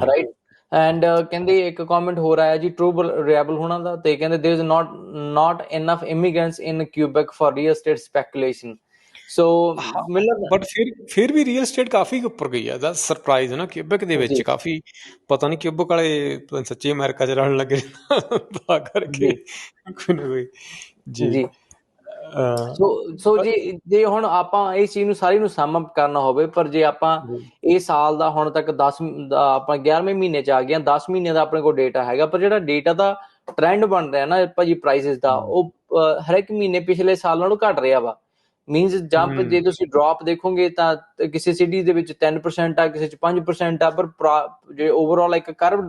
Right and ਕਹਿੰਦੇ ਇੱਕ comment ਹੋ ਰਿਹਾ ਹੈ ਜੀ ਟਰੂ ਰਿਏਬਲ ਹੋਣਾ ਦਾ ਤੇ ਕਹਿੰਦੇ there is not not enough immigrants in Quebec for real estate speculation so ਮਤਲਬ ਬਟ ਫਿਰ ਫਿਰ ਵੀ ਰੀਅਲ ਏਸਟੇਟ ਕਾਫੀ ਉੱਪਰ ਗਈ ਆ। ਦਾ ਸਰਪ੍ਰਾਈਜ਼ ਹੈ ਨਾ? ਕਿਊਬੈਕ ਦੇ ਵਿੱਚ ਕਾਫੀ ਪਤਾ ਨਹੀਂ ਕਿਊਬੈਕ ਵਾਲੇ ਸੱਚੇ ਅਮਰੀਕਾ ਚ ਰਹਿਣ ਲੱਗੇ ਤਾਂ ਕਰਕੇ ਕੋਈ ਨਾ ਕੋਈ। ਜੀ। ਸੋ ਸੋ ਜੀ ਜੇ ਹੁਣ ਆਪਾਂ ਇਸ ਚੀਜ਼ ਨੂੰ ਸਾਰੀ ਨੂੰ ਸਮ ਅਪ ਕਰਨਾ ਹੋਵੇ ਪਰ ਜੇ ਆਪਾਂ ਇਹ ਸਾਲ ਦਾ ਹੁਣ ਤੱਕ 10 ਦਾ ਆਪਾਂ 11ਵੇਂ ਮਹੀਨੇ ਚ ਆ ਗਏ ਹਾਂ 10 ਮਹੀਨੇ ਦਾ ਆਪਣੇ ਕੋਲ ਡੇਟਾ ਹੈਗਾ ਪਰ ਜਿਹੜਾ ਡੇਟਾ ਦਾ ਟ੍ਰੈਂਡ ਬਣ ਰਿਹਾ ਨਾ ਭਾਜੀ ਪ੍ਰਾਈਸਸ ਦਾ ਉਹ ਹਰ ਇੱਕ ਮਹੀਨੇ ਪਿਛਲੇ ਸਾਲ ਨਾਲੋਂ ਘਟ ਰਿਹਾ ਵਾ। Means jump. ਜੇ ਤੁਸੀਂ ਡ੍ਰੌਪ ਦੇਖੋਗੇ ਤਾਂ ਕਿਸੇ ਸਿਟੀ ਦੇ ਵਿੱਚ 10% ਆ ਕਿਸੇ ਚ 5% ਆ ਪਰ ਪ੍ਰਾ- ਜੇ ਓਵਰਆਲ ਇੱਕ ਕਰਵ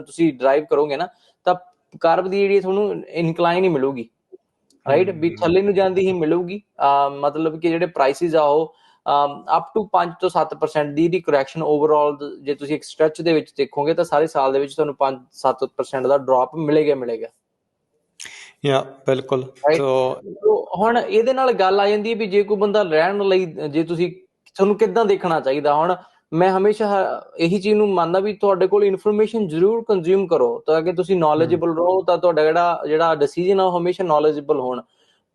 ਤੁਸੀਂ ਡਰਾਈਵ ਕਰੋਗੇ ਨਾ ਤਾਂ ਕਰਵ ਦੀ ਜਿਹੜੀ ਤੁਹਾਨੂੰ ਇਨਕਲਾਈਨ ਹੀ ਮਿਲੂਗੀ। ਰਾਈਟ ਵੀ। ਥੱਲੇ ਨੂੰ ਜਾਂਦੀ ਹੀ ਮਿਲੂਗੀ। ਮਤਲਬ ਕਿ ਜਿਹੜੇ ਪ੍ਰਾਈਸਿਸ ਆ ਉਹ ਅਪ ਟੂ 5 ਤੋਂ 7% ਦੀ ਦੀ ਕਰੈਕਸ਼ਨ ਓਵਰਆਲ ਜੇ ਤੁਸੀਂ ਇੱਕ ਸਟ੍ਰੈਚ ਦੇ ਵਿੱਚ ਦੇਖੋਗੇ ਤਾਂ ਸਾਰੇ ਸਾਲ ਦੇ ਵਿੱਚ ਤੁਹਾਨੂੰ 5-7% ਦਾ ਡ੍ਰੌਪ ਮਿਲੇਗਾ ਮਿਲੇਗਾ। ਯਾ ਬਿਲਕੁਲ। ਸੋ ਹੁਣ ਇਹਦੇ ਨਾਲ ਗੱਲ ਆ ਜਾਂਦੀ ਹੈ ਵੀ ਜੇ ਕੋਈ ਬੰਦਾ ਰਹਿਣ ਲਈ ਜੇ ਤੁਸੀਂ ਤੁਹਾਨੂੰ ਕਿੱਦਾਂ ਦੇਖਣਾ ਚਾਹੀਦਾ? ਹੁਣ ਮੈਂ ਹਮੇਸ਼ਾ ਇਹੀ ਚੀਜ਼ ਨੂੰ ਮੰਨਦਾ ਵੀ ਤੁਹਾਡੇ ਕੋਲ ਇਨਫੋਰਮੇਸ਼ਨ ਜ਼ਰੂਰ ਕੰਜ਼ਿਊਮ ਕਰੋ। ਤਾਂ ਕਿ ਤੁਸੀਂ ਨੌਲੇਜੇਬਲ ਰਹੋ ਤਾਂ ਤੁਹਾਡਾ ਜਿਹੜਾ ਜਿਹੜਾ ਡਿਸੀਜਨ ਆ ਉਹ ਹਮੇਸ਼ਾ ਨੌਲੇਜੇਬਲ ਹੋਣ।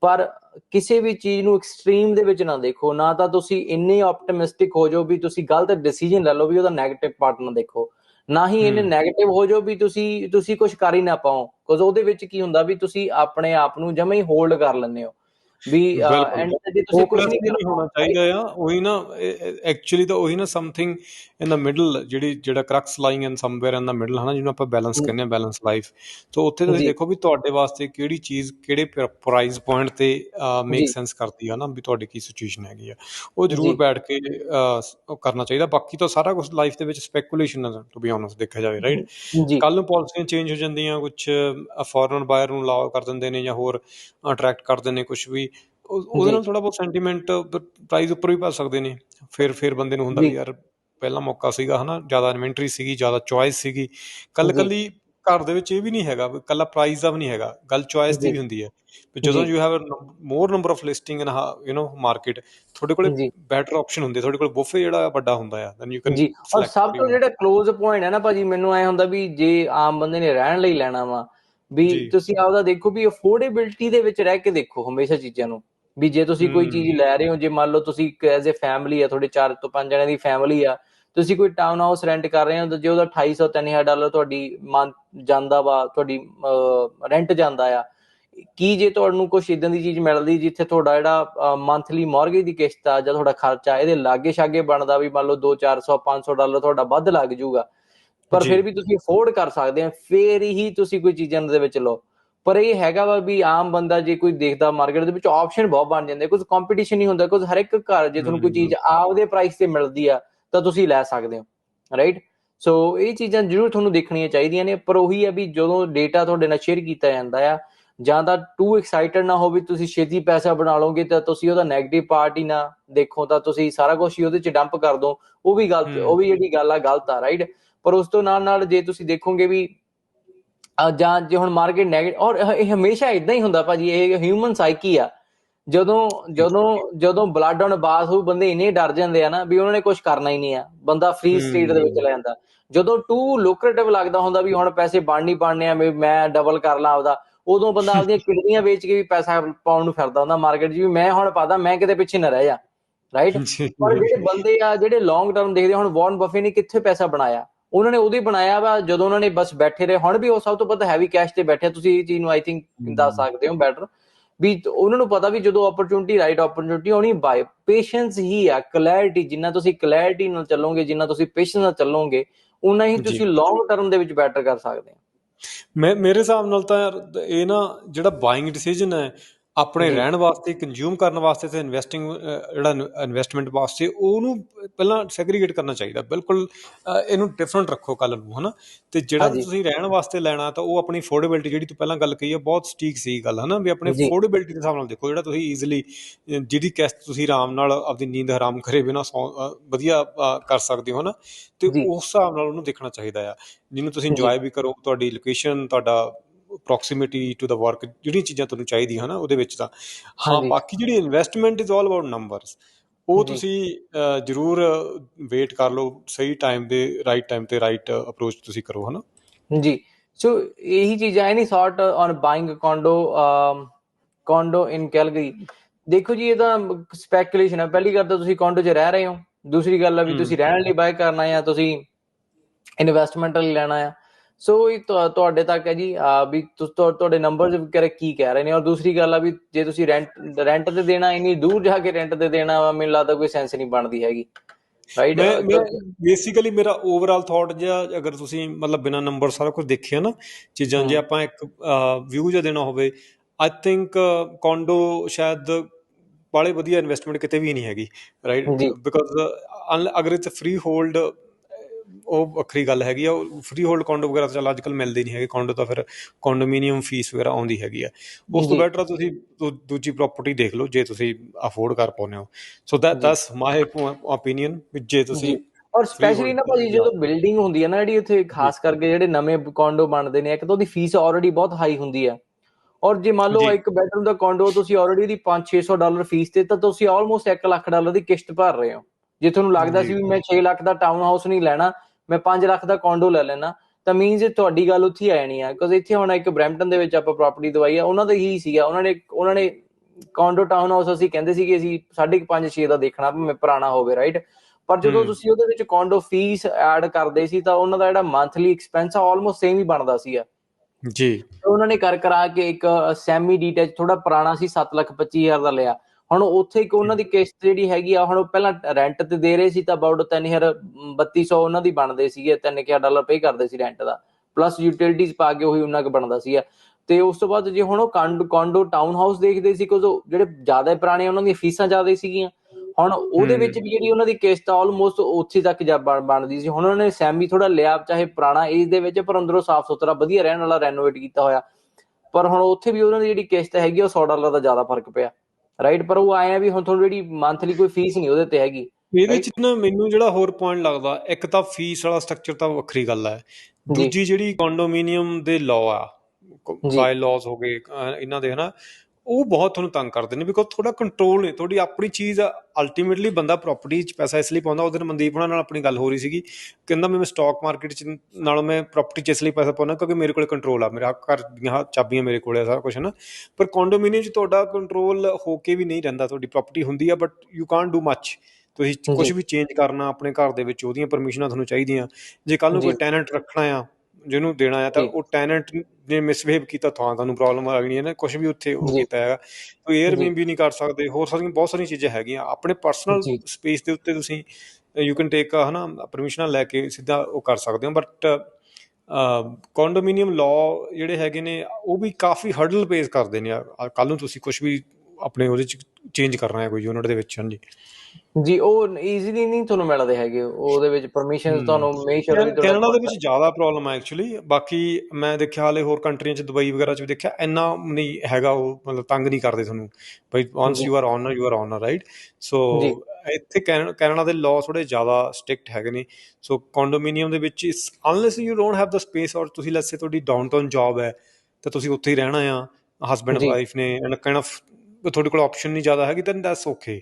ਪਰ ਕਿਸੇ ਵੀ ਚੀਜ਼ ਨੂੰ ਐਕਸਟ੍ਰੀਮ ਦੇ ਵਿੱਚ ਨਾ ਦੇਖੋ। ਨਾ ਤਾਂ ਤੁਸੀਂ ਇੰਨੇ ਆਪਟਿਮਿਸਟਿਕ ਹੋ ਜਾਓ ਵੀ ਤੁਸੀਂ ਗਲਤ ਡਿਸੀਜਨ ਲੈ ਲਓ ਵੀ ਉਹਦਾ 네ਗੇਟਿਵ ਪਾਰਟ ਨਾ ਦੇਖੋ। ਨਾ ਹੀ ਇੰਨੇ ਹਮ। 네ਗੇਟਿਵ ਹੋ ਜਾਓ ਵੀ ਤੁਸੀਂ ਤੁਸੀਂ ਕੁਝ ਕਰ ਹੀ ਨਾ ਪਾਓ। ਕਿਉਂਕਿ ਉਹਦੇ ਵਿੱਚ ਕੀ ਹੁੰਦਾ ਵੀ ਤੁਸੀਂ ਆਪਣੇ ਆਪ ਨੂੰ ਜਮੇ ਹੀ ਹੋਲਡ ਕਰ ਲੈਂਦੇ ਹੋ। ਵੀ। ਐਂਡ ਜੇ ਤੁਸੀਂ ਕੁਝ ਨਹੀਂ ਹੋਣਾ ਚਾਹੀਦਾ ਆ ਉਹੀ ਨਾ ਐਕਚੁਅਲੀ ਤਾਂ ਉਹੀ ਨਾ ਸਮਥਿੰਗ ਇਨ ਦਾ ਮਿਡਲ ਜਿਹੜੀ ਜਿਹੜਾ carcass lying in somewhere in the middle ਹਨਾ ਜਿਹਨੂੰ ਆਪਾਂ ਬੈਲੈਂਸ। ਕਹਿੰਦੇ ਆ ਬੈਲੈਂਸ ਲਾਈਫ ਸੋ ਉੱਥੇ ਤੁਸੀਂ। ਦੇਖੋ ਵੀ ਤੁਹਾਡੇ ਵਾਸਤੇ ਕਿਹੜੀ ਚੀਜ਼ ਕਿਹੜੇ ਪ੍ਰਾਈਸ ਪੁਆਇੰਟ ਤੇ ਮੇਕ। ਸੈਂਸ ਕਰਦੀ ਆ ਨਾ ਵੀ ਤੁਹਾਡੀ ਕੀ ਸਿਚੁਏਸ਼ਨ ਹੈਗੀ ਆ ਉਹ। ਜ਼ਰੂਰ ਬੈਠ ਕੇ ਕਰਨਾ ਚਾਹੀਦਾ ਬਾਕੀ ਤਾਂ ਸਾਰਾ ਕੁਝ ਲਾਈਫ ਦੇ ਵਿੱਚ ਸਪੈਕੂਲੇਸ਼ਨ ਹੈ ਟੂ ਬੀ ਓਨੈਸਟ ਦੇਖਿਆ ਜਾਵੇ ਰਾਈਟ ਕੱਲ ਨੂੰ ਪਾਲਿਸੀਆਂ ਚੇਂਜ ਹੋ ਜਾਂਦੀਆਂ ਕੁਝ ਫੋਰਨ ਬਾਇਰ ਨੂੰ ਅਲਾਉ ਕਰ ਦਿੰਦੇ ਨੇ ਜਾਂ ਹੋਰ ਅਟਰੈਕਟ ਕਰਦੇ ਨੇ ਕੁਝ ਵੀ ਉਹਦੇ ਨਾਲ ਥੋੜਾ ਬਹੁਤ ਸੈਂਟੀਮੈਂਟ ਪ੍ਰਾਈਸ ਉੱਪਰ ਵੀ ਭੱਜ ਸਕਦੇ ਨੇ। ਫਿਰ ਫਿਰ ਬੰਦੇ ਨੂੰ ਹੁੰਦਾ ਵੀ ਯਾਰ ਪਹਿਲਾ ਮੌਕਾ ਸੀਗਾ ਹਨਾ ਜ਼ਿਆਦਾ ਇਨਵੈਂਟਰੀ ਸੀਗੀ ਜ਼ਿਆਦਾ ਚੁਆਇਸ ਸੀਗੀ। ਕੱਲ ਕੱਲੀ ਘਰ ਦੇ ਵਿੱਚ ਇਹ ਵੀ ਨਹੀਂ ਹੈਗਾ ਕੱਲਾ ਪ੍ਰਾਈਸ ਦਾ ਵੀ ਨਹੀਂ ਹੈਗਾ ਗੱਲ ਚੁਆਇਸ ਦੀ ਵੀ ਹੁੰਦੀ ਹੈ। ਜਦੋਂ you have more number of listing in you know market ਤੁਹਾਡੇ ਕੋਲੇ ਬੈਟਰ ਆਪਸ਼ਨ ਹੁੰਦੇ ਤੁਹਾਡੇ ਕੋਲ ਬੁਫੇ ਜਿਹੜਾ ਵੱਡਾ ਹੁੰਦਾ ਆ ਦੈਨ ਯੂ ਕੈਨ ਜੀ। ਔਰ ਸਭ ਤੋਂ ਜਿਹੜਾ ক্লোਜ਼ ਪੁਆਇੰਟ ਹੈ ਨਾ ਭਾਜੀ ਮੈਨੂੰ ਐ ਹੁੰਦਾ ਵੀ ਜੇ ਆਮ ਬੰਦੇ ਨੇ ਰਹਿਣ ਲਈ ਲੈਣਾ ਵਾ ਵੀ ਤੁਸੀਂ ਆਪਦਾ ਦੇਖੋ ਵੀ ਅਫੋਰਡੇਬਿਲਟੀ ਦੇ ਵਿੱਚ ਰਹਿ ਕੇ ਦੇਖੋ ਹਮੇਸ਼ਾ ਚੀਜ਼ਾਂ ਨੂੰ। ਵੀ ਜੇ ਤੁਸੀਂ ਕੋਈ। ਚੀਜ਼ ਲੈ ਰਹੇ ਹੋ ਜੇ ਮੰਨ ਲਓ ਤੁਸੀਂ ਐਜ਼ ਅ ਫੈਮਿਲੀ ਆ ਤੁਹਾਡੇ 4 ਤੋਂ 5 ਜਣਿਆਂ ਦੀ ਫੈਮਿਲੀ ਆ ਤੁਸੀਂ ਕੋਈ ਟਾਊਨ ਹਾਊਸ ਰੈਂਟ ਕਰ ਰਹੇ ਹੋ ਤਾਂ ਜੇ ਉਹਦਾ 2800 3000 ਡਾਲਰ ਤੁਹਾਡੀ ਮੰਥ ਜਾਂਦਾ ਵਾ ਤੁਹਾਡੀ ਰੈਂਟ ਜਾਂਦਾ ਆ ਕੀ ਜੇ ਤੁਹਾਨੂੰ ਕੁਝ ਇਦਾਂ ਦੀ ਚੀਜ਼ ਮਿਲਦੀ ਜਿੱਥੇ ਤੁਹਾਡਾ ਜਿਹੜਾ ਮੰਥਲੀ ਮਾਰਗੇਜ ਦੀ ਕਿਸ਼ਤ ਆ ਜਾਂ ਤੁਹਾਡਾ ਖਰਚਾ ਇਹਦੇ ਲਾਗੇ ਛਾਗੇ ਬਣਦਾ ਵੀ ਮੰਨ ਲਓ 2 400 500 ਡਾਲਰ ਤੁਹਾਡਾ ਵੱਧ ਲੱਗ ਜਾਊਗਾ ਪਰ। ਫਿਰ ਵੀ ਤੁਸੀਂ ਅਫੋਰਡ ਕਰ ਸਕਦੇ ਆ ਫੇਰ ਹੀ ਤੁਸੀਂ ਕੋਈ ਚੀਜ਼ਾਂ ਦੇ ਵਿੱਚ ਲਓ ਪਰ ਇਹ ਹੈਗਾ ਵਾ ਵੀ ਆਮ ਬੰਦਾ ਜੇ ਕੋਈ ਦੇਖਦਾ ਮਾਰਕੀਟ ਦੇ ਵਿੱਚ ਆਪਸ਼ਨ ਬਹੁਤ ਬਣ ਜਾਂਦੇ ਕੁਝ ਕੰਪੀਟੀਸ਼ਨ ਨਹੀਂ ਹੁੰਦਾ ਕੁਝ ਹਰ ਇੱਕ ਘਰ ਜੇ ਤੁਹਾਨੂੰ ਕੋਈ। ਚੀਜ਼ ਆਪਦੇ ਪ੍ਰਾਈਸ ਤੇ ਮਿਲਦੀ ਆ ਤਾਂ ਤੁਸੀਂ ਲੈ ਸਕਦੇ ਹੋ ਰਾਈਟ ਸੋ ਇਹ ਚੀਜ਼ਾਂ ਜ਼ਰੂਰ ਤੁਹਾਨੂੰ ਦੇਖਣੀਆਂ ਚਾਹੀਦੀਆਂ ਨੇ ਪਰ ਉਹੀ ਹੈ ਵੀ ਜਦੋਂ ਡੇਟਾ ਤੁਹਾਡੇ ਨਾਲ ਸ਼ੇਅਰ ਕੀਤਾ ਜਾਂਦਾ ਆ ਜਾਂ ਤਾਂ ਟੂ ਐਕਸਾਈਟਡ ਨਾ ਹੋ ਵੀ ਤੁਸੀਂ ਛੇਤੀ ਪੈਸਾ ਬਣਾ ਲਓਗੇ ਤਾਂ ਤੁਸੀਂ ਉਹਦਾ 네ਗੇਟਿਵ ਪਾਰਟ ਹੀ ਨਾ ਦੇਖੋ ਤਾਂ ਤੁਸੀਂ ਸਾਰਾ ਕੁਝ ਹੀ ਉਹਦੇ ਚ ਡੰਪ ਕਰ ਦੋ ਉਹ ਵੀ ਗਲਤ। ਉਹ ਵੀ ਜਿਹੜੀ ਗੱਲ ਆ ਗਲਤ ਆ ਰਾਈਟ ਪਰ ਉਸ ਤੋਂ ਨਾਲ ਨਾਲ ਜੇ ਤੁਸੀਂ ਦੇਖੋਗੇ ਵੀ ਜਾਂ ਜੇ ਹੁਣ ਮਾਰਕੀਟ ਨੈਗੇਟਿਵ ਔਰ ਇਹ ਹਮੇਸ਼ਾ ਇਦਾਂ ਹੀ ਹੁੰਦਾ ਭਾਜੀ ਇਹ ਹਿਊਮਨ ਸਾਈਕੀ ਆ। ਜਦੋਂ ਜਦੋਂ ਜਦੋਂ ਬਲੱਡ ਔਨ ਬਾਸ ਹੋ ਬੰਦੇ ਇੰਨੇ ਡਰ ਜਾਂਦੇ ਆ ਨਾ ਵੀ ਉਹਨਾਂ ਨੇ ਕੁਝ ਕਰਨਾ ਹੀ ਨਹੀਂ ਆ। ਬੰਦਾ ਫ੍ਰੀ ਸਟੇਟ ਦੇ ਵਿੱਚ ਲੈ ਜਾਂਦਾ। ਜਦੋਂ ਟੂ ਲੁਕਰੇਟਿਵ ਲੱਗਦਾ ਹੁੰਦਾ ਵੀ ਹੁਣ ਪੈਸੇ ਬਣ ਨਹੀਂ ਬਣਨੇ ਆ ਮੈਂ ਡਬਲ ਕਰ ਲਾਂ ਆਪਦਾ ਉਦੋਂ ਬੰਦਾ ਆਪਦੀਆਂ ਕਿਡਨੀਆਂ ਵੇਚ ਕੇ ਵੀ ਪੈਸਾ ਪਾਉਣ ਨੂੰ ਫਿਰਦਾ ਹੁੰਦਾ ਮਾਰਕੀਟ 'ਚ ਵੀ ਮੈਂ ਹੁਣ ਪਾਦਾ ਮੈਂ ਕਿਤੇ ਪਿੱਛੇ ਨਾ ਰਹਿ ਜਾ। ਰਾਈਟ। ਪਰ ਜਿਹੜੇ ਬੰਦੇ ਆ ਜਿਹੜੇ ਲੌਂਗ ਟਰਮ ਦੇਖਦੇ ਹੁਣ ਵਾਰਨ ਬਫੇ ਨੇ ਕਿੱਥੇ ਪੈਸਾ ਬਣਾਇਆ? ਉਹਨਾਂ ਨੇ ਉਹਦੇ ਬਣਾਇਆ ਵਾ ਜਦੋਂ ਉਹਨਾਂ ਨੇ ਬਸ ਬੈਠੇ ਰਹੇ ਹੁਣ ਵੀ ਉਹ ਸਭ ਤੋਂ ਵੱਧ ਹੈਵੀ ਕੈਸ਼ ਤੇ ਬੈਠੇ। ਤੁਸੀਂ ਇਹ ਚੀਜ਼ ਨੂੰ ਆਈ ਥਿੰਕ ਦੱਸ ਸਕਦੇ ਹੋ ਬੈਟਰ ਵੀ ਉਹਨਾਂ ਨੂੰ ਪਤਾ ਵੀ ਜਦੋਂ ਓਪਰਚੁਨਿਟੀ ਰਾਈਟ ਓਪਰਚੁਨਿਟੀ ਆਉਣੀ ਬਾਈ ਪੇਸ਼ੈਂਸ ਹੀ ਆ ਕਲੈਰਿਟੀ ਜਿੰਨਾ ਤੁਸੀਂ ਕਲੈਰਿਟੀ ਨਾਲ ਚੱਲੋਗੇ ਜਿੰਨਾ ਤੁਸੀਂ ਪੇਸ਼ੈਂਸ ਨਾਲ ਚੱਲੋਗੇ ਉਨਾ ਹੀ। ਤੁਸੀਂ ਲੌਂਗ ਟਰਮ ਦੇ ਵਿੱਚ ਬੈਟਰ ਕਰ ਸਕਦੇ ਹੋ ਮੈਂ ਮੇਰੇ ਹਿਸਾਬ ਨਾਲ ਤਾਂ ਯਾਰ ਇਹ ਨਾ ਜਿਹੜਾ ਬਾਇੰਗ ਡਿਸੀਜਨ ਹੈ ਆਪਣੇ। ਰਹਿਣ ਵਾਸਤੇ ਕੰਜ਼ਿਊਮ ਕਰਨ ਵਾਸਤੇ ਤੇ ਇਨਵੈਸਟਿੰਗ ਜਿਹੜਾ ਇਨਵੈਸਟਮੈਂਟ ਵਾਸਤੇ ਉਹਨੂੰ ਪਹਿਲਾਂ ਸੈਗਰੀਗੇਟ ਕਰਨਾ ਚਾਹੀਦਾ ਬਿਲਕੁਲ ਇਹਨੂੰ ਡਿਫਰੈਂਟ ਰੱਖੋ ਕੱਲ ਨੂੰ ਹਨਾ ਤੇ ਜਿਹੜਾ। ਤੁਸੀਂ ਰਹਿਣ ਵਾਸਤੇ ਲੈਣਾ ਤਾਂ ਉਹ ਆਪਣੀ ਅਫੋਰਡੇਬਿਲਟੀ ਜਿਹੜੀ ਤੂੰ ਪਹਿਲਾਂ ਗੱਲ ਕਹੀ ਹੈ ਬਹੁਤ ਸਟੀਕ ਸੀ ਗੱਲ ਹਨਾ ਵੀ ਆਪਣੇ। ਅਫੋਰਡੇਬਿਲਟੀ ਦੇ ਹਿਸਾਬ ਨਾਲ ਦੇਖੋ ਜਿਹੜਾ ਤੁਸੀਂ ਈਜ਼ੀਲੀ ਜਿਹਦੀ ਕਿਸ਼ਤ ਤੁਸੀਂ ਆਰਾਮ ਨਾਲ ਆਪਣੀ ਨੀਂਦ ਹਰਾਮ ਕਰੇ ਬਿਨਾ ਵਧੀਆ ਕਰ ਸਕਦੇ ਹੋ ਹਨਾ ਤੇ। ਉਸ ਹਿਸਾਬ ਨਾਲ ਉਹਨੂੰ ਦੇਖਣਾ ਚਾਹੀਦਾ ਆ ਜਿਹਨੂੰ ਤੁਸੀਂ। ਇੰਜੋਏ ਵੀ ਕਰੋ ਤੁਹਾਡੀ ਲੋਕੇਸ਼ਨ ਤੁਹਾਡਾ ਪ੍ਰੋਕਸੀਮਿਟੀ ਟੂ ਦਾ ਵਰਕ ਜਿਹੜੀਆਂ ਚੀਜ਼ਾਂ ਤੁਹਾਨੂੰ ਚਾਹੀਦੀਆਂ ਹਨਾ ਉਹਦੇ ਵਿੱਚ ਤਾਂ। ਹਾਂ। ਬਾਕੀ ਜਿਹੜੀ investment is all about numbers ਉਹ। ਤੁਸੀਂ ਜ਼ਰੂਰ ਵੇਟ ਕਰ ਲਓ ਸਹੀ ਟਾਈਮ ਦੇ ਰਾਈਟ ਟਾਈਮ ਤੇ ਰਾਈਟ ਅਪਰੋਚ ਤੁਸੀਂ ਕਰੋ ਹਨਾ। ਜੀ। ਸੋ ਇਹੀ ਚੀਜ਼ਾਂ any thought on buying condo condo in Calgary ਦੇਖੋ ਜੀ ਇਹ ਤਾਂ ਸਪੈਕੂਲੇਸ਼ਨ ਹੈ ਪਹਿਲੀ ਗੱਲ ਤਾਂ ਤੁਸੀਂ ਕੋਂਡੋ 'ਚ ਰਹਿ ਰਹੇ ਹੋ। ਦੂਸਰੀ ਗੱਲ ਆ ਵੀ। ਤੁਸੀਂ ਰਹਿਣ ਲਈ ਬਾਏ ਕਰਨਾ ਆ ਤੁਸੀਂ ਇਨਵੈਸਟਮੈਂਟ ਲਈ ਲੈਣਾ ਆ। ਸੋ ਇਹ ਤੁਹਾ- ਤੁਹਾਡੇ ਤੱਕ ਹੈ ਜੀ ਆ ਵੀ ਤੁਹਾਡੇ ਨੰਬਰਸ ਵਗੈਰਾ ਕੀ ਕਹਿ ਰਹੇ ਨੇ ਔਰ ਦੂਸਰੀ ਗੱਲ ਆ ਵੀ ਜੇ ਤੁਸੀਂ ਰੈਂਟ ਰੈਂਟ ਤੇ ਦੇਣਾ ਇੰਨੀ ਦੂਰ ਜਾ ਕੇ ਰੈਂਟ ਤੇ ਦੇਣਾ ਮੈਨੂੰ ਲੱਗਦਾ ਕੋਈ ਸੈਂਸ ਨਹੀਂ ਬਣਦੀ ਹੈਗੀ ਰਾਈਟ ਬੇਸਿਕਲੀ ਮੇਰਾ ਓਵਰਆਲ ਥਾਟ ਜਿਹਾ ਅਗਰ ਤੁਸੀਂ ਮਤਲਬ ਬਿਨਾ ਨੰਬਰ ਸਾਰਾ ਕੁਝ ਦੇਖਿਆ ਨਾ ਚੀਜ਼ਾਂ ਜੇ। ਆਪਾਂ ਇੱਕ ਵਿਊ ਜਿਹਾ ਦੇਣਾ ਹੋਵੇ ਆਈ ਥਿੰਕ ਕੋਂਡੋ ਸ਼ਾਇਦ ਬਾਲੇ ਵਧੀਆ ਇਨਵੈਸਟਮੈਂਟ ਕਿਤੇ ਵੀ ਨਹੀਂ ਹੈਗੀ ਰਾਈਟ। ਬਿਕਾਜ਼ ਅਗਰ ਇਟਸ ਫ੍ਰੀ ਹੋਲਡ ਉਹ ਵੱਖਰੀ ਗੱਲ ਹੈਗੀ ਆ ਫ੍ਰੀ ਹੋਲਡ ਕੋਂਡੋ ਵਗੈਰਾ ਤਾਂ ਚੱਲ ਅੱਜ ਕੱਲ ਮਿਲਦੇ ਨਹੀਂ ਹੈਗੇ ਕੋਂਡੋ ਤਾਂ ਫਿਰ ਕੰਡੋਮੀਨੀਅਮ ਫੀਸ ਵਗੈਰਾ ਆਉਂਦੀ ਹੈਗੀ ਆ ਉਸ ਤੋਂ। ਬੈਟਰ ਤੁਸੀਂ ਦੂਜੀ ਪ੍ਰਾਪਰਟੀ ਦੇਖ ਲਓ ਜੇ ਤੁਸੀਂ ਅਫੋਰਡ ਕਰ ਪਾਉਂਦੇ ਹੋ ਸੋ ਦੈਟ ਜੀ। ਦੈਟਸ ਮਾਈ ਓਪੀਨੀਅਨ ਜੇ ਤੁਸੀਂ। ਔਰ ਸਪੈਸ਼ਲੀ ਨਾ ਭਾਜੀ ਜਦੋਂ ਬਿਲਡਿੰਗ ਹੁੰਦੀ ਹੈ ਨਾ ਜਿਹੜੀ ਉੱਥੇ ਖਾਸ ਕਰਕੇ ਜਿਹੜੇ ਨਵੇਂ ਕੋਂਡੋ ਬਣਦੇ ਨੇ ਇੱਕ ਤਾਂ ਉਹਦੀ ਫੀਸ ਆਲਰੇਡੀ ਬਹੁਤ ਹਾਈ ਹੁੰਦੀ ਹੈ ਔਰ ਜੇ ਮੰਨ ਲਓ। ਇੱਕ ਬੈਡਰੂਮ ਦਾ ਕੋਂਡੋ ਤੁਸੀਂ ਆਲਰੇਡੀ ਦੀ 5-600 ਡਾਲਰ ਫੀਸ ਤੇ ਤਾਂ ਤੁਸੀਂ ਆਲਮੋਸਟ 1 ਲੱਖ ਡਾਲਰ ਦੀ ਕਿਸ਼ਤ ਭਰ ਰਹੇ ਹੋ ਜੇ ਤੁਹਾਨੂੰ ਲੱਗਦਾ ਸੀ। ਵੀ ਮੈਂ 6 ਲੱਖ ਦਾ ਟਾਊਨ ਹਾਊਸ ਨਹੀਂ ਲੈਣਾ ਮੈਂ 5 ਲੱਖ ਦਾ ਕੋਂਡੋ ਲੈ ਲੈਣਾ ਤਾਂ ਮੀਨਸ ਤੁਹਾਡੀ ਗੱਲ ਉੱਥੇ ਆ ਜਾਣੀ ਆ ਕਿਉਂਕਿ ਇੱਥੇ ਹੁਣ ਇੱਕ ਬ੍ਰੈਂਪਟਨ ਦੇ ਵਿੱਚ ਆਪਾਂ ਪ੍ਰਾਪਰਟੀ ਦਵਾਈ ਆ ਉਹਨਾਂ ਦਾ ਹੀ ਸੀਗਾ ਉਹਨਾਂ ਨੇ ਉਹਨਾਂ ਨੇ ਕੋਂਡੋ ਟਾਊਨ ਹਾਊਸ ਅਸੀਂ ਕਹਿੰਦੇ ਸੀ ਕਿ ਅਸੀਂ 5.5 6 ਦਾ ਦੇਖਣਾ ਭਾਵੇਂ ਪੁਰਾਣਾ ਹੋਵੇ ਰਾਈਟ ਪਰ ਜਦੋਂ। ਤੁਸੀਂ ਉਹਦੇ ਵਿੱਚ ਕੋਂਡੋ ਫੀਸ ਐਡ ਕਰਦੇ ਸੀ ਤਾਂ ਉਹਨਾਂ ਦਾ ਜਿਹੜਾ ਮੰਥਲੀ ਐਕਸਪੈਂਸ ਆ ਆਲਮੋਸਟ ਸੇਮ ਹੀ ਬਣਦਾ ਸੀਗਾ ਜੀ। ਤੇ ਉਹਨਾਂ ਨੇ ਕਰ ਕਰਾ ਕੇ ਇੱਕ ਸੈਮੀ ਡੀਟੈਚ ਥੋੜਾ ਪੁਰਾਣਾ ਸੀ 7 ਲੱਖ 25 ਹਜ਼ਾਰ ਦਾ ਲਿਆ। ਹੁਣ ਉੱਥੇ ਇੱਕ ਉਹਨਾਂ ਦੀ ਕਿਸ਼ਤ ਜਿਹੜੀ ਹੈਗੀ ਆ ਹੁਣ ਉਹ ਪਹਿਲਾਂ ਰੈਂਟ ਤੇ ਦੇ ਰਹੇ ਸੀ ਤਾਂ ਅਬਾਊਟ 3000 3200 ਉਹਨਾਂ ਦੀ ਬਣਦੇ ਸੀਗੇ 3000 ਡਾਲਰ ਪੇ ਕਰਦੇ ਸੀ ਰੈਂਟ ਦਾ। ਪਲੱਸ ਯੂਟਿਲਿਟੀਜ਼ ਪਾ ਕੇ ਉਹੀ ਉਹਨਾਂ ਕੁ ਬਣਦਾ ਸੀਗਾ। ਤੇ ਉਸ ਤੋਂ ਬਾਅਦ ਜੇ ਹੁਣ ਉਹ ਕਾਂਡ- ਕੋਂਡੋ ਟਾਊਨ ਹਾਊਸ ਦੇਖਦੇ ਸੀ ਕਿਉਂਕਿ ਜਿਹੜੇ ਜ਼ਿਆਦਾ ਪੁਰਾਣੇ ਉਹਨਾਂ ਦੀਆਂ ਫੀਸਾਂ ਜ਼ਿਆਦਾ ਸੀਗੀਆਂ। ਹੁਣ ਉਹਦੇ। ਵਿੱਚ ਵੀ ਜਿਹੜੀ ਉਹਨਾਂ ਦੀ ਕਿਸ਼ਤ ਆਲਮੋਸਟ ਉੱਥੇ ਤੱਕ ਜਾ ਬਣ- ਬਣਦੀ ਸੀ। ਹੁਣ ਉਹਨਾਂ ਨੇ ਸੈਮੀ ਥੋੜਾ ਲਿਆ ਚਾਹੇ ਪੁਰਾਣਾ ਏਜ ਦੇ ਵਿੱਚ ਪਰ ਅੰਦਰੋਂ ਸਾਫ਼ ਸੁਥਰਾ ਵਧੀਆ ਰਹਿਣ ਵਾਲਾ ਰੈਨੋਵੇਟ ਕੀਤਾ ਹੋਇਆ। ਪਰ ਹੁਣ ਉੱਥੇ ਵੀ ਉਹਨਾਂ ਦੀ ਜਿਹੜੀ ਕਿਸ਼ਤ ਹੈਗੀ ਉਹ 100 ਡਾਲਰ ਦਾ ਜ਼ਿਆਦਾ ਫ਼ਰਕ ਪਿਆ। ਰਾਈਟ ਪਰ ਉਹ ਆਏ ਆ ਵੀ ਹੁਣ ਤੁਹਾਨੂੰ ਜਿਹੜੀ ਮੰਥਲੀ ਕੋਈ ਫੀਸ ਨਹੀਂ ਉਹਦੇ ਤੇ ਹੈਗੀ ਇਹਦੇ ਚ ਨਾ ਮੈਨੂੰ ਜਿਹੜਾ ਹੋਰ ਪੁਆਇੰਟ ਲੱਗਦਾ ਇੱਕ ਤਾਂ ਫੀਸ ਵਾਲਾ ਸਟਰਕਚਰ ਤਾਂ ਵੱਖਰੀ ਗੱਲ ਹੈ। ਦੂਜੀ ਜਿਹੜੀ ਕੰਡੋਮੀਨੀਅਮ ਦੇ ਲਾਅ ਆ। ਬਾਈ ਲਾਜ਼ ਹੋ ਗਏ ਇਹਨਾਂ ਦੇ ਹਨਾ ਉਹ ਬਹੁਤ ਤੁਹਾਨੂੰ ਤੰਗ ਕਰਦੇ ਨੇ ਬਿਕੋਜ਼ ਥੋੜਾ ਕੰਟਰੋਲ ਨੇ ਤੁਹਾਡੀ ਆਪਣੀ ਚੀਜ਼ ਅਲਟੀਮੇਟਲੀ ਬੰਦਾ ਪ੍ਰਾਪਰਟੀ 'ਚ ਪੈਸਾ ਇਸ ਲਈ ਪਾਉਂਦਾ ਉਹਦੇ ਮਨਦੀਪ ਉਹਨਾਂ ਨਾਲ ਆਪਣੀ ਗੱਲ ਹੋ ਰਹੀ ਸੀਗੀ ਕਹਿੰਦਾ ਮੈਂ ਸਟਾਕ ਮਾਰਕੀਟ 'ਚ ਨਾਲੋਂ ਮੈਂ ਪ੍ਰਾਪਰਟੀ 'ਚ ਇਸ ਲਈ ਪੈਸਾ ਪਾਉਂਦਾ ਕਿਉਂਕਿ ਮੇਰੇ ਕੋਲ ਕੰਟਰੋਲ ਆ ਮੇਰਾ ਘਰ ਦੀਆਂ ਚਾਬੀਆਂ ਮੇਰੇ ਕੋਲ ਆ ਸਾਰਾ ਕੁਝ ਹਨਾ ਪਰ ਕੰਡੋਮੀਨੀਅਮ 'ਚ ਤੁਹਾਡਾ ਕੰਟਰੋਲ ਹੋ ਕੇ ਵੀ ਨਹੀਂ ਰਹਿੰਦਾ ਤੁਹਾਡੀ ਪ੍ਰਾਪਰਟੀ ਹੁੰਦੀ ਆ but you can't do much ਤੁਸੀਂ ਕੁਝ। ਵੀ ਚੇਂਜ ਕਰਨਾ ਆਪਣੇ ਘਰ ਦੇ ਵਿੱਚ ਉਹਦੀਆਂ ਪਰਮਿਸ਼ਨਾਂ ਤੁਹਾਨੂੰ ਚਾਹੀਦੀਆਂ ਜੇ ਕੱਲ ਨੂੰ ਕੋਈ। ਟੈਨੈਂਟ ਰੱਖਣਾ ਆ ਜਿਹਨੂੰ ਦੇਣਾ ਆ ਤਾਂ। ਉਹ ਟੈਨੈਂਟ ਨੇ ਮਿਸਬਿਹੇਵ ਕੀਤਾ ਤਾਂ ਤੁਹਾਨੂੰ ਪ੍ਰੋਬਲਮ ਆ ਗਈ ਹੈ ਨਾ ਕੁਝ ਵੀ ਉੱਥੇ ਜੀ। ਕੀਤਾ ਹੈਗਾ ਕੋਈ 에ਅਰ ਜੀ। ਵੀ ਨਹੀਂ ਕਰ ਸਕਦੇ ਹੋਰ ਸਾਰੀਆਂ ਬਹੁਤ ਸਾਰੀਆਂ ਚੀਜ਼ਾਂ ਹੈਗੀਆਂ ਆਪਣੇ ਪਰਸਨਲ। ਸਪੇਸ ਦੇ ਉੱਤੇ ਤੁਸੀਂ ਯੂ ਕੈਨ ਟੇਕ ਹਨਾ ਪਰਮਿਸ਼ਨਾਂ ਲੈ ਕੇ ਸਿੱਧਾ ਉਹ ਕਰ ਸਕਦੇ ਹੋ ਬਟ ਕੰਡੋਮੀਨੀਅਮ ਲਾਅ ਜਿਹੜੇ ਹੈਗੇ ਨੇ ਉਹ ਵੀ ਕਾਫੀ ਹਰਡਲ ਫੇਸ ਕਰਦੇ ਨੇ ਕੱਲ ਨੂੰ ਤੁਸੀਂ ਕੁਝ ਵੀ ਆਪਣੇ ਉਹਦੇ ਚ ਚੇਂਜ ਕਰਨਾ ਹੈ ਕੋਈ ਯੂਨਿਟ ਦੇ ਵਿੱਚ ਹਾਂਜੀ ਜੀ ਉਹ ਈਜ਼ੀਲੀ ਨਹੀਂ ਤੁਹਾਨੂੰ ਮਿਲਦੇ ਹੈਗੇ ਉਹਦੇ ਵਿੱਚ ਪਰਮਿਸ਼ਨ। ਤੁਹਾਨੂੰ ਮੇਕ ਸ਼ੋਰ ਵੀ ਕੈਨੇਡਾ ਦੇ ਵਿੱਚ ਜ਼ਿਆਦਾ ਪ੍ਰੋਬਲਮ ਹੈ ਐਕਚੁਅਲੀ ਬਾਕੀ ਮੈਂ ਦੇਖਿਆ ਹਾਲੇ ਹੋਰ ਕੰਟਰੀਆਂ ਚ ਦੁਬਈ ਵਗੈਰਾ ਚ ਵੀ ਦੇਖਿਆ ਇੰਨਾ ਨਹੀਂ ਹੈਗਾ ਉਹ ਮਤਲਬ ਤੰਗ ਨਹੀਂ ਕਰਦੇ ਤੁਹਾਨੂੰ ਬਈ once. You are owner you are owner right so. ਇੱਥੇ ਕੈਨ- ਕੈਨੇਡਾ ਦੇ ਲਾਅ ਥੋੜੇ ਜ਼ਿਆਦਾ ਸਟ੍ਰਿਕਟ ਹੈਗੇ ਨੇ ਸੋ ਕੰਡੋਮੀਨੀਅਮ ਦੇ ਵਿੱਚ unless you don't have the space or ਤੁਸੀਂ ਲੈਟਸ ਸੇ ਤੁਹਾਡੀ ਡਾਊਨਟਾਊਨ ਜੌਬ ਹੈ ਤਾਂ ਤੁਸੀਂ ਉੱਥੇ ਹੀ ਰਹਿਣਾ ਆ ਹਸਬੰਡ। ਵਾਈਫ ਨੇ ਐਂਡ ਕਾਈਂਡ ਆਫ ਤੁਹਾਡੇ ਕੋਲ ਆਪਸ਼ਨ ਨਹੀਂ ਜ਼ਿਆਦਾ ਹੈਗੀ ਦੈਨ ਦੈਟਸ ਓਕੇ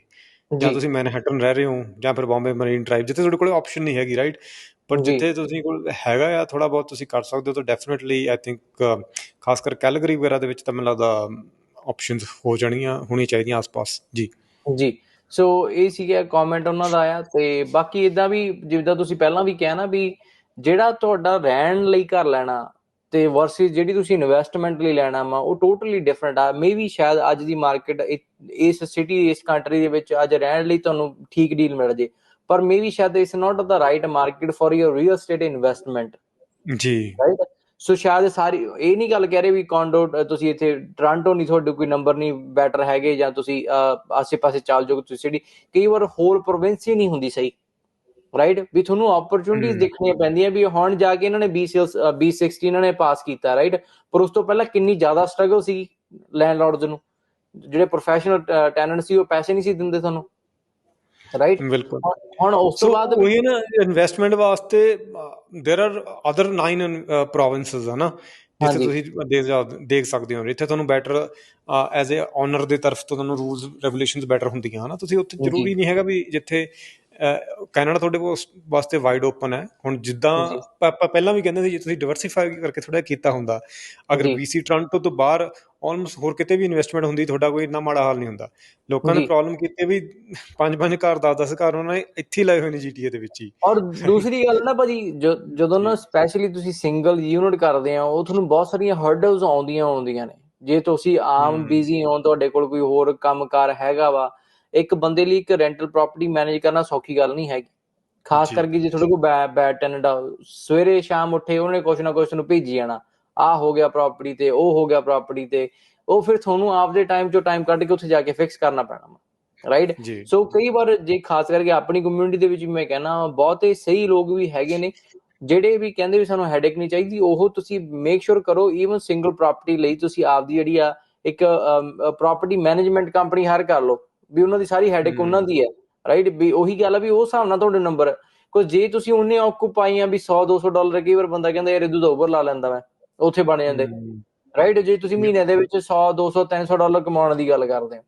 ਜਾਂ ਜੀ। ਤੁਸੀਂ ਮੈਨਹਟਨ ਰਹਿ ਰਹੇ ਹੋ ਜਾਂ ਫਿਰ ਬੰਬੇ ਮਰੀਨ ਡਰਾਈਵ ਜਿੱਥੇ ਤੁਹਾਡੇ ਕੋਲ ਆਪਸ਼ਨ ਨਹੀਂ ਹੈਗੀ ਰਾਈਟ ਜੀ। ਜਿੱਥੇ ਤੁਸੀਂ ਕੋਲ ਹੈਗਾ ਆ ਥੋੜਾ ਬਹੁਤ ਤੁਸੀਂ ਕਰ ਸਕਦੇ ਹੋ ਤਾਂ ਡੈਫੀਨਿਟਲੀ ਆਈ ਥਿੰਕ ਖਾਸ ਕਰ ਕੈਲਗਰੀ ਵਗੈਰਾ ਦੇ ਵਿੱਚ ਤਾਂ ਮੈਨੂੰ ਲੱਗਦਾ ਆਪਸ਼ਨਸ ਹੋ ਜਾਣੀਆਂ ਹੋਣੀ ਚਾਹੀਦੀਆਂ ਆਸ-ਪਾਸ ਜੀ। ਜੀ। ਸੋ ਇਹ ਸੀਗਾ ਕਮੈਂਟ ਉਹਨਾਂ ਦਾ ਆਇਆ ਤੇ ਬਾਕੀ ਇਦਾਂ ਵੀ ਜਿੱਦਾਂ ਤੁਸੀਂ ਪਹਿਲਾਂ ਵੀ ਕਿਹਾ ਨਾ ਵੀ ਜਿਹੜਾ ਤੁਹਾਡਾ ਰਹਿਣ ਲਈ ਘਰ ਲੈਣਾ ਤੇ ਵਰਸਸ ਜਿਹੜੀ ਤੁਸੀਂ ਇਨਵੈਸਟਮੈਂਟ ਲਈ ਲੈਣਾ ਵਾ ਉਹ ਟੋਟਲੀ ਡਿਫਰੈਂਟ ਆ। ਮੇਬੀ ਸ਼ਾਇਦ ਅੱਜ ਦੀ ਮਾਰਕੀਟ ਇਸ ਸਿਟੀ ਇਸ ਕੰਟਰੀ ਦੇ ਵਿੱਚ ਅੱਜ ਰਹਿਣ ਲਈ ਤੁਹਾਨੂੰ ਠੀਕ ਡੀਲ ਮਿਲ ਜੇ। ਪਰ ਮੇਬੀ ਸ਼ਾਇਦ is not the right market for your real estate investment ਜੀ। ਰਾਈਟ ਸੋ ਸ਼ਾਇਦ ਸਾਰੀ ਇਹ ਨਹੀਂ ਗੱਲ ਕਹਿ ਰਹੇ ਵੀ ਕੌਂਡੋ ਤੁਸੀਂ ਇੱਥੇ ਟ੍ਰਾਂਟੋ ਨਹੀਂ ਤੁਹਾਡੇ ਕੋਈ ਨੰਬਰ ਨਹੀਂ ਬੈਟਰ ਹੈਗੇ ਜਾਂ ਤੁਸੀਂ ਆਸੇ-ਪਾਸੇ ਚੱਲ ਜਾਓ ਤੁਸੀਂ ਜਿਹੜੀ ਕਈ ਵਾਰ ਹੋਰ ਪ੍ਰੋਵਿੰਸ ਹੀ ਨਹੀਂ ਹੁੰਦੀ ਸਹੀ। ਰਾਈਟ ਵੀ ਤੁਹਾਨੂੰ ਓਪਰਚੁਨਿਟੀਜ਼ ਹਮ। ਦੇਖਣੀਆਂ ਪੈਂਦੀਆਂ ਵੀ ਹੁਣ ਜਾ ਕੇ ਇਹਨਾਂ ਨੇ B ਸੇਲਸ B60 ਇਹਨਾਂ ਨੇ ਪਾਸ ਕੀਤਾ ਰਾਈਟ ਪਰ ਉਸ ਤੋਂ ਪਹਿਲਾਂ ਕਿੰਨੀ ਜ਼ਿਆਦਾ ਸਟਰਗਲ ਸੀ ਲੈਂਡਲੌਰਡਸ ਨੂੰ ਜਿਹੜੇ ਪ੍ਰੋਫੈਸ਼ਨਲ ਟੈਨੈਂਟ ਸੀ ਉਹ ਪੈਸੇ ਨਹੀਂ ਸੀ ਦਿੰਦੇ ਤੁਹਾਨੂੰ ਰਾਈਟ ਬਿਲਕੁਲ ਹੁਣ ਉਸ ਤੋਂ ਸੋ ਬਾਅਦ ਉਹੀ ਨਾ ਇਨਵੈਸਟਮੈਂਟ ਵਾਸਤੇ देयर आर ਅਦਰ 9 ਪ੍ਰੋਵਿੰਸਸ ਹਨਾ ਜਿੱਥੇ ਹਾਂਜੀ ਤੁਸੀਂ ਦੇਖ ਜਾ- ਦੇਖ ਸਕਦੇ ਹੋ ਜਿੱਥੇ ਤੁਹਾਨੂੰ ਬੈਟਰ ਐਜ਼ ਅ ਓਨਰ ਦੇ ਤਰਫ ਤੋਂ ਤੁਹਾਨੂੰ ਰੂਲਸ ਰੈਗੂਲੇਸ਼ਨਸ ਬੈਟਰ ਹੁੰਦੀਆਂ ਹਨਾ ਤੁਸੀਂ ਉੱਥੇ ਜੀ ਜ਼ਰੂਰੀ ਨਹੀਂ ਹੈਗਾ ਵੀ ਜਿੱਥੇ ਕੈਨੇਡਾ ਤੁਹਾਡੇ ਕੋਲ ਵਾਸਤੇ ਵਾਈਡ ਓਪਨ ਹੈ। ਹੁਣ ਜਿੱਦਾਂ ਆਪਾਂ ਪਹਿਲਾਂ ਵੀ ਕਹਿੰਦੇ ਸੀ ਜੇ ਤੁਸੀਂ ਡਿਵਰਸਿਫਾਈ ਕਰਕੇ ਥੋੜਾ ਕੀਤਾ ਹੁੰਦਾ। ਅਗਰ ਵੀਸੀ ਟੋਰਾਂਟੋ ਤੋਂ ਬਾਹਰ ਆਲਮੋਸਟ ਹੋਰ ਕਿਤੇ ਵੀ ਇਨਵੈਸਟਮੈਂਟ ਹੁੰਦੀ ਤੁਹਾਡਾ ਕੋਈ ਇੰਨਾ ਮਾੜਾ ਹਾਲ ਨਹੀਂ ਹੁੰਦਾ। ਲੋਕਾਂ ਨੇ ਪ੍ਰੋਬਲਮ ਕੀਤੀ ਵੀ ਪੰਜ ਪੰਜ ਘਰ 10 10 ਘਰ ਉਹਨਾਂ ਨੇ ਇੱਥੇ ਲਾਏ ਹੋਏ ਨੇ ਜੀਟੀਏ ਦੇ ਵਿੱਚ ਹੀ। ਔਰ ਦੂਸਰੀ ਗੱਲ ਨਾ ਭਾਜੀ ਜਦੋਂ ਨਾ ਸਪੈਸ਼ਲੀ ਤੁਸੀਂ ਸਿੰਗਲ ਯੂਨਿਟ ਕਰਦੇ ਆ ਉਹ ਤੁਹਾਨੂੰ ਬਹੁਤ ਸਾਰੀਆਂ ਹਰਡਲਸ ਆਉਂਦੀਆਂ ਆਉਂਦੀਆਂ ਨੇ। ਜੇ ਤੁਸੀਂ ਆਮ ਬਿਜ਼ੀ ਹੋ ਤੁਹਾਡੇ ਕੋਲ ਕੋਈ ਹੋਰ ਕੰਮਕਾਰ ਹੈਗਾ ਵਾ ਇੱਕ ਬੰਦੇ ਲਈ ਇੱਕ ਰੈਂਟਲ ਪ੍ਰਾਪਰਟੀ ਮੈਨੇਜ ਕਰਨਾ ਸੌਖੀ ਗੱਲ ਨਹੀਂ ਹੈਗੀ। ਖਾਸ ਕਰਕੇ ਜੇ ਤੁਹਾਡੇ ਕੋਲ ਬੈਡ ਟੈਨੈਂਟ ਆ ਸਵੇਰੇ ਸ਼ਾਮ ਉੱਠੇ ਉਹਨੇ ਕੁਛ ਨਾ ਕੁਛ ਨੂੰ ਭੇਜੀ ਜਾਣਾ। ਆ ਹੋ ਗਿਆ ਪ੍ਰਾਪਰਟੀ ਤੇ ਉਹ ਹੋ ਗਿਆ ਪ੍ਰਾਪਰਟੀ ਤੇ ਉਹ ਫਿਰ ਤੁਹਾਨੂੰ ਆਪਦੇ ਟਾਈਮ ਚੋਂ ਟਾਈਮ ਕੱਢ ਕੇ ਉੱਥੇ ਜਾ ਕੇ ਫਿਕਸ ਕਰਨਾ ਪੈਣਾ ਰਾਈਟ ਸੋ ਕਈ ਵਾਰ ਜੇ ਖਾਸ ਕਰਕੇ ਆਪਣੀ ਕਮਿਊਨਿਟੀ ਦੇ ਵਿੱਚ ਵੀ ਮੈਂ ਕਹਿੰਦਾ ਬਹੁਤੇ ਸਹੀ ਲੋਕ ਵੀ ਹੈਗੇ ਨੇ ਜਿਹੜੇ ਵੀ ਕਹਿੰਦੇ ਵੀ ਸਾਨੂੰ ਹੈਡੇਕ ਨਹੀਂ ਚਾਹੀਦੀ ਉਹ ਤੁਸੀਂ ਮੇਕ ਸ਼ੋਰ ਕਰੋ ਈਵਨ ਸਿੰਗਲ ਪ੍ਰਾਪਰਟੀ ਲਈ ਤੁਸੀਂ ਆਪਦੀ ਜਿਹੜੀ ਆ ਇੱਕ ਪ੍ਰਾਪਰਟੀ ਮੈਨੇਜਮੈਂਟ ਕੰਪਨੀ ਹਾਇਰ ਕਰ ਲਓ। ਵੀ ਉਹਨਾਂ ਦੀ ਸਾਰੀ ਹੈਡੇਕ ਉਹਨਾਂ ਦੀ ਹੈ ਰਾਈਟ ਵੀ ਉਹੀ ਗੱਲ ਆ ਵੀ ਉਸ ਹਿਸਾਬ ਨਾਲ ਤੁਹਾਡੇ ਨੰਬਰ ਕੋ ਜੇ ਤੁਸੀਂ ਉਹਨੇ ਆਕੂਪਾਈ ਆ ਵੀ 100 200 ਡਾਲਰ ਕਈ ਵਾਰ ਬੰਦਾ ਕਹਿੰਦਾ ਯਾਰ ਇਦੋਂ ਤਾਂ ਓਵਰ ਲਾ ਲੈਂਦਾ ਮੈਂ। ਉੱਥੇ ਬਣ ਜਾਂਦੇ। ਰਾਈਟ ਜੇ ਤੁਸੀਂ ਮਹੀਨੇ ਦੇ ਵਿੱਚ 100 200 300 ਡਾਲਰ ਕਮਾਉਣ ਦੀ ਗੱਲ ਕਰਦੇ ਹੋ।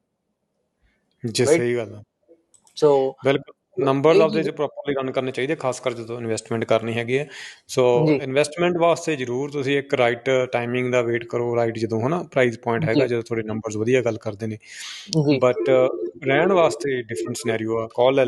ਜੀ ਸਹੀ ਗੱਲ ਆ। ਸੋ ਬਿਲਕੁਲ। ਨੰਬਰਸ ਇਹ ਆਪਦੇ ਚ ਪ੍ਰੋਪਰਲੀ ਰਨ ਕਰਨੇ ਚਾਹੀਦੇ ਖਾਸ ਕਰ ਜਦੋਂ ਇਨਵੈਸਟਮੈਂਟ ਕਰਨੀ ਹੈਗੀ ਹੈ। ਸੋ ਜੀ। ਇਨਵੈਸਟਮੈਂਟ ਵਾਸਤੇ ਜ਼ਰੂਰ ਤੁਸੀਂ ਇੱਕ ਰਾਈਟ ਟਾਈਮਿੰਗ ਦਾ ਵੇਟ ਕਰੋ ਰਾਈਟ ਜਦੋਂ ਹਨਾ ਪ੍ਰਾਈਸ ਪੁਆਇੰਟ ਹੈਗਾ ਜੀ। ਜਦੋਂ ਤੁਹਾਡੇ ਨੰਬਰਸ ਵਧੀਆ ਗੱਲ ਕਰਦੇ ਨੇ। ਜੀ। ਬਟ ਰਹਿਣ ਵਾਸਤੇ ਡਿਫਰੈਂਟ ਸਿਨੈਰੀਓ ਆ ਕਾਲ ਲੈ